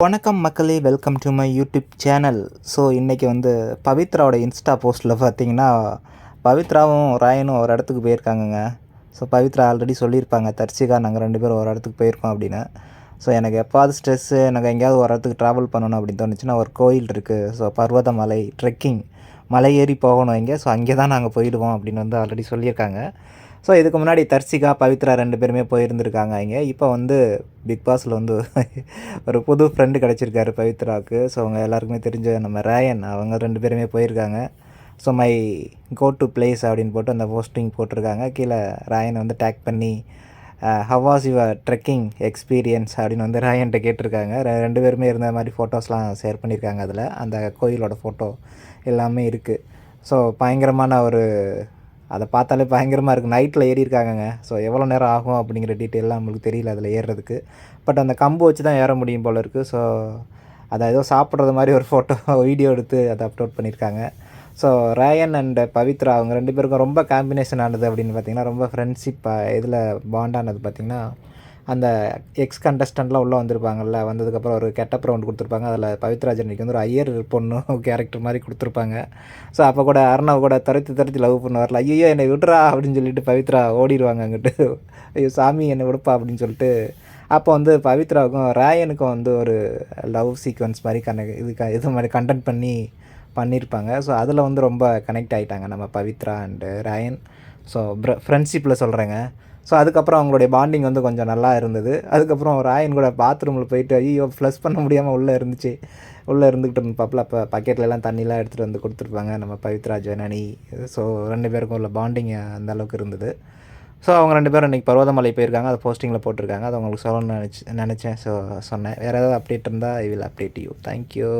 வணக்கம் மக்களே welcome to my YouTube channel so இன்றைக்கி வந்து பவித்ராவோட இன்ஸ்டா போஸ்ட்டில் பார்த்தீங்கன்னா பவித்ராவும் ராயனும் ஒரு இடத்துக்கு போயிருக்காங்கங்க. ஸோ பவித்ரா ஆல்ரெடி சொல்லியிருப்பாங்க தர்சிகா நாங்கள் ரெண்டு பேரும் ஒரு இடத்துக்கு போயிருக்கோம் அப்படின்னு. ஸோ எனக்கு எப்பாவது ஸ்ட்ரெஸ்ஸு எனக்கு எங்கேயாவது ஒரு இடத்துக்கு ட்ராவல் பண்ணணும் அப்படின்னு தோணுச்சுன்னா ஒரு கோயில் இருக்குது ஸோ பர்வதமலை ட்ரெக்கிங் மலை ஏறி போகணும் இங்கே. ஸோ அங்கே தான் நாங்கள் போயிடுவோம் அப்படின்னு வந்து ஆல்ரெடி சொல்லியிருக்காங்க. ஸோ இதுக்கு முன்னாடி தர்சிகா பவித்ரா ரெண்டு பேருமே போயிருந்திருக்காங்க இங்கே. இப்போ வந்து பிக் பாஸில் வந்து ஒரு புது ஃப்ரெண்டு கிடச்சிருக்காரு பவித்ராவுக்கு. ஸோ அவங்க எல்லாருக்குமே தெரிஞ்ச நம்ம ரேயன் அவங்க ரெண்டு பேருமே போயிருக்காங்க. So my go to place அப்படின்னு போட்டு அந்த போஸ்டிங் போட்டிருக்காங்க. கீழே ராயனை வந்து டேக் பண்ணி how was your trekking experience அப்படின்னு வந்து ராயன்ட்ட கேட்டிருக்காங்க. ரெண்டு பேருமே இருந்த மாதிரி ஃபோட்டோஸ்லாம் ஷேர் பண்ணியிருக்காங்க அதில். அந்த கோயிலோட ஃபோட்டோ எல்லாமே இருக்குது ஸோ பயங்கரமான ஒரு அதை பார்த்தாலே பயங்கரமாக இருக்குது நைட்டில் ஏறியிருக்காங்கங்க. ஸோ எவ்வளோ நேரம் ஆகும் அப்படிங்கிற டீட்டெயிலாம் நம்மளுக்கு தெரியல அதில் ஏறுறதுக்கு. பட் அந்த கம்பு வச்சு தான் ஏற முடியும் போல் இருக்குது ஸோ அதை ஏதோ சாப்பிட்றது மாதிரி ஒரு ஃபோட்டோ வீடியோ எடுத்து அதை அப்லோட் பண்ணியிருக்காங்க. ஸோ ரேயன் அண்ட் பவித்ரா அவங்க ரெண்டு பேருக்கும் ரொம்ப காம்பினேஷன் ஆனது அப்படின்னு பார்த்தீங்கன்னா ரொம்ப ஃப்ரெண்ட்ஷிப் இதில் பாண்டானது பார்த்திங்கன்னா அந்த எக்ஸ் கண்டஸ்டண்ட்லாம் உள்ளே வந்திருப்பாங்கல்ல வந்ததுக்கப்புறம் ஒரு கெட்டப் ரவுண்ட் கொடுத்துருப்பாங்க. அதில் பவித்ராஜனுக்கு வந்து ஒரு ஐயர் பொண்ணு கேரக்டர் மாதிரி கொடுத்துருப்பாங்க. ஸோ அப்போ கூட அர்ணவ் கூட துரத்தி துரத்தி லவ் பண்ண வரல ஐயோ என்னை விடுறா அப்படின்னு சொல்லிட்டு பவித்ரா ஓடிடுவாங்க அங்கிட்டு. ஐயோ சாமி என்னை விடுப்பா அப்படின்னு சொல்லிட்டு. அப்போ வந்து பவித்ராவுக்கும் ராயனுக்கும் வந்து ஒரு லவ் சீக்வன்ஸ் மாதிரி கனெக்ட் இது க இது மாதிரி கண்டென்ட் பண்ணி பண்ணியிருப்பாங்க ஸோ அதில் வந்து ரொம்ப கனெக்ட் ஆகிட்டாங்க நம்ம பவித்ரா அண்டு ராயன் ஸோ ப்ர ஃப்ரெண்ட்ஷிப்பில் சொல்கிறேங்க ஸோ அதுக்கப்புறம் அவங்களுடைய பாண்டிங் வந்து கொஞ்சம் நல்லா இருந்தது. அதுக்கப்புறம் ராயன் கூட பாத்ரூமில் போயிட்டு ஐயோ ஃப்ளஷ் பண்ண முடியாமல் உள்ளே இருந்துச்சு. உள்ளே இருந்துக்கிட்டு இருந்தப்பல அப்போ பக்கெட்லலாம் தண்ணிலாம் எடுத்துகிட்டு வந்து கொடுத்துருப்பாங்க நம்ம பவித்ரா ஜெனனி. ஸோ ரெண்டு பேருக்கும் உள்ள பாண்டிங் அந்த அளவுக்கு இருந்தது. ஸோ அவங்க ரெண்டு பேரும் இன்றைக்கி பருவதமலை போயிருக்காங்க. அதை போஸ்டிங்கில் போட்டிருக்காங்க. அதை உங்களுக்கு சொல்லணும்னு நினச்சி நினச்சேன். ஸோ சொன்னேன். வேறு ஏதாவது அப்டேட் இருந்தால் I will update you thank you